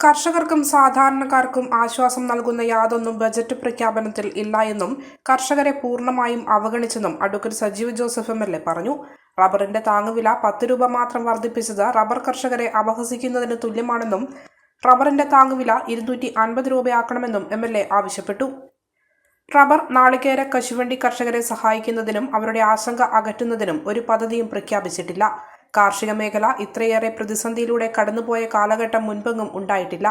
കർഷകർക്കും സാധാരണക്കാർക്കും ആശ്വാസം നൽകുന്ന യാതൊന്നും ബജറ്റ് പ്രഖ്യാപനത്തിൽ ഇല്ല എന്നും കർഷകരെ പൂർണമായും അവഗണിച്ചെന്നും advocate Sajeev Joseph M L A പറഞ്ഞു. റബ്ബറിന്റെ താങ്ങുവില പത്ത് രൂപ മാത്രം വർദ്ധിപ്പിച്ചത് റബ്ബർ കർഷകരെ അപഹസിക്കുന്നതിന് തുല്യമാണെന്നും റബ്ബറിന്റെ താങ്ങുവില ഇരുന്നൂറ്റി അൻപത് രൂപയാക്കണമെന്നും എം എൽ എ ആവശ്യപ്പെട്ടു. റബ്ബർ നാളികേര കശുവണ്ടി കർഷകരെ സഹായിക്കുന്നതിനും അവരുടെ ആശങ്ക അകറ്റുന്നതിനും ഒരു പദ്ധതിയും പ്രഖ്യാപിച്ചിട്ടില്ല. കാർഷിക മേഖല ഇത്രയേറെ പ്രതിസന്ധിയിലൂടെ കടന്നുപോയ കാലഘട്ടം മുൻപെങ്ങും ഉണ്ടായിട്ടില്ല.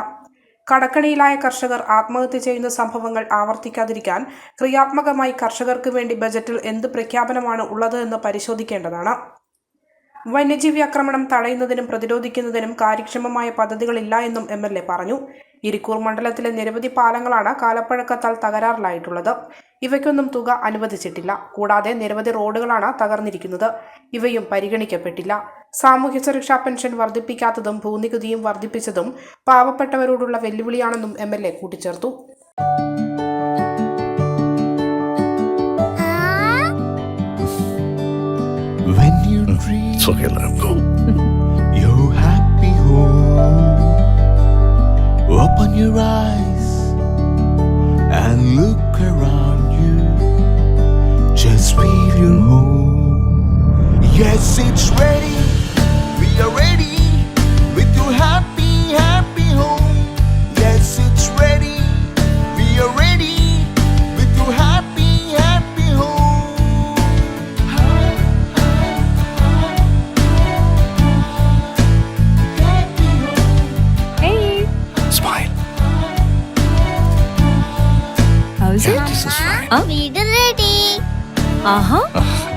കടക്കണിയിലായ കർഷകർ ആത്മഹത്യ ചെയ്യുന്ന സംഭവങ്ങൾ ആവർത്തിക്കാതിരിക്കാൻ ക്രിയാത്മകമായി കർഷകർക്ക് വേണ്ടി ബജറ്റിൽ എന്ത് പ്രഖ്യാപനമാണ് ഉള്ളത് എന്ന് പരിശോധിക്കേണ്ടതാണ്. വന്യജീവി ആക്രമണം തടയുന്നതിനും പ്രതിരോധിക്കുന്നതിനും കാര്യക്ഷമമായ പദ്ധതികളില്ല എന്നും എം എൽ എ പറഞ്ഞു. ഇരിക്കൂർ മണ്ഡലത്തിലെ നിരവധി പാലങ്ങളാണ് കാലപ്പഴക്കത്താൽ തകരാറിലായിട്ടുള്ളത്. ഇവയ്ക്കൊന്നും തുക അനുവദിച്ചിട്ടില്ല. കൂടാതെ നിരവധി റോഡുകളാണ് തകർന്നിരിക്കുന്നത്. ഇവയും പരിഗണിക്കപ്പെട്ടില്ല. സാമൂഹ്യ സുരക്ഷാ പെൻഷൻ വർദ്ധിപ്പിക്കാത്തതും ഭൂനികുതിയും വർദ്ധിപ്പിച്ചതും പാവപ്പെട്ടവരോടുള്ള വെല്ലുവിളിയാണെന്നും എം എൽ എ കൂട്ടിച്ചേർത്തു. When you dream. message ready. We are ready with your happy, happy home. Yes, it's ready. We are ready with your happy, happy home. Hey, Smile. how is it? This is fine. Huh? We're ready. Uh huh.